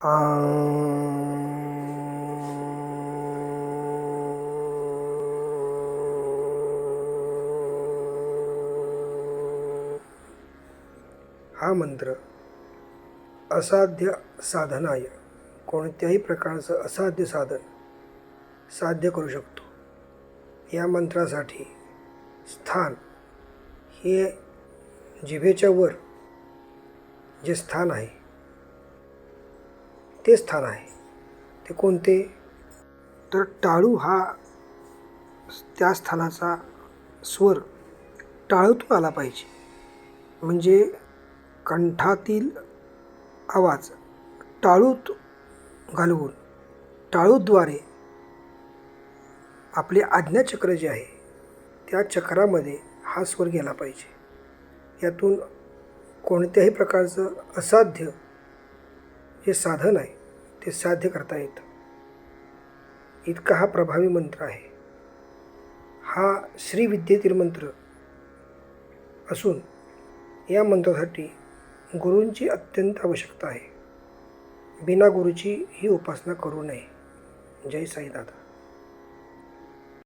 हा मंत्र असाध्य साधनाय कोणत्याही प्रकारचं असाध्य साधन साध्य करू शकतो. या मंत्रासाठी स्थान हे जिभेच्या वर जे स्थान आहे ते स्थान आहे? ते कोणते? तर टाळू हा त्या स्थानाचा स्वर टाळूतून आला पाहिजे. म्हणजे कंठातील आवाज टाळूत घालवून टाळूद्वारे आपले आज्ञाचक्र जे आहे त्या चक्रामध्ये हा स्वर गेला पाहिजे. यातून कोणत्याही प्रकारचं असाध्य हे साधन आहे ते साध्य करता येतं. इतका हा प्रभावी मंत्र आहे. हा श्रीविद्येतील मंत्र असून या मंत्रासाठी गुरूंची अत्यंत आवश्यकता आहे. बिना गुरुची ही उपासना करू नये. जय साईदादा